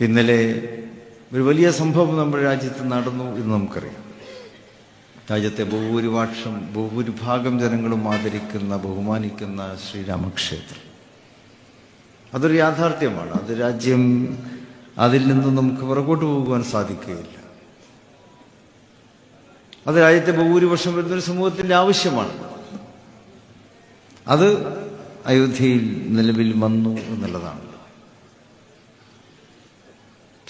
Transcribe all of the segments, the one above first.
ഇന്നലെ ഒരു വലിയ സംഭവം നമ്മുടെ രാജ്യത്ത് നടന്നു എന്ന് നമുക്കറിയാം. രാജ്യത്തെ ബഹുഭൂരിപക്ഷം ബഹുഭൂരിഭാഗം ജനങ്ങളും ആദരിക്കുന്ന ബഹുമാനിക്കുന്ന ശ്രീരാമക്ഷേത്രം. അതൊരു യാഥാർത്ഥ്യമാണ്. അത് രാജ്യം അതിൽ നിന്ന് നമുക്ക് പുറകോട്ട് പോകുവാൻ സാധിക്കുകയില്ല. അത് രാജ്യത്തെ ബഹുഭൂരിപക്ഷം വരുന്നൊരു സമൂഹത്തിന്റെ ആവശ്യമാണ്. അത് അയോധ്യയിൽ നിലവിൽ വന്നു എന്നുള്ളതാണ്.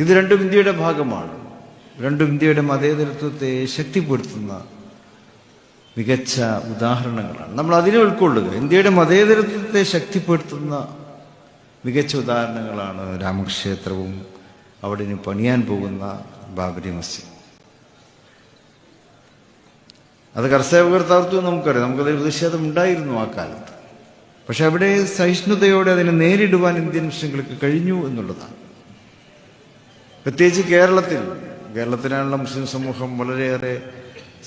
ഇത് രണ്ടും ഇന്ത്യയുടെ ഭാഗമാണ്. രണ്ടും ഇന്ത്യയുടെ മതേതരത്വത്തെ ശക്തിപ്പെടുത്തുന്ന മികച്ച ഉദാഹരണങ്ങളാണ്. നമ്മൾ അതിനെ ഉൾക്കൊള്ളുക. ഇന്ത്യയുടെ മതേതരത്വത്തെ ശക്തിപ്പെടുത്തുന്ന മികച്ച ഉദാഹരണങ്ങളാണ് രാമക്ഷേത്രവും അവിടെ ഇനി പണിയാൻ പോകുന്ന ബാബരി മസ്ജിദ്. അത് കർസേവകർത്താർത്ഥം നമുക്കറിയാം. നമുക്കതിൽ പ്രതിഷേധം ഉണ്ടായിരുന്നു ആ കാലത്ത്. പക്ഷെ അവിടെ സഹിഷ്ണുതയോടെ അതിനെ നേരിടുവാൻ ഇന്ത്യൻ മുസ്ലിങ്ങൾക്ക് കഴിഞ്ഞു എന്നുള്ളതാണ്. പ്രത്യേകിച്ച് കേരളത്തിൽ. കേരളത്തിലാണുള്ള മുസ്ലിം സമൂഹം വളരെയേറെ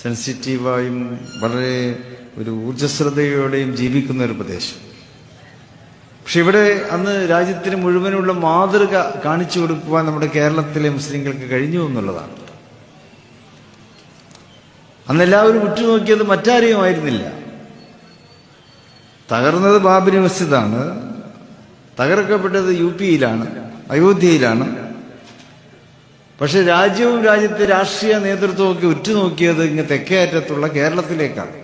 സെൻസിറ്റീവായും വളരെ ഒരു ഊർജസ്വലതയോടെയും ജീവിക്കുന്ന ഒരു പ്രദേശം. പക്ഷെ ഇവിടെ അന്ന് രാജ്യത്തിന് മുഴുവനുള്ള മാതൃക കാണിച്ചു കൊടുക്കുവാൻ നമ്മുടെ കേരളത്തിലെ മുസ്ലിങ്ങൾക്ക് കഴിഞ്ഞു എന്നുള്ളതാണ്. അന്ന് എല്ലാവരും ഉറ്റുനോക്കിയത് മറ്റാരെയും ആയിരുന്നില്ല. തകർന്നത് ബാബരി മസ്ജിദാണ് തകർക്കപ്പെട്ടത് യു പിയിലാണ് അയോധ്യയിലാണ് പക്ഷെ രാജ്യവും രാജ്യത്തെ രാഷ്ട്രീയ നേതൃത്വമൊക്കെ ഉറ്റുനോക്കിയത് ഇങ്ങ് തെക്കേ അറ്റത്തുള്ള കേരളത്തിലേക്കാണ്.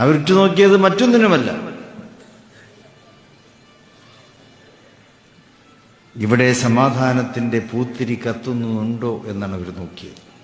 അവരുറ്റുനോക്കിയത് മറ്റൊന്നിനുമല്ല. ഇവിടെ സമാധാനത്തിന്റെ പൂത്തിരി കത്തുന്നുണ്ടോ എന്നാണ് അവർ നോക്കിയത്.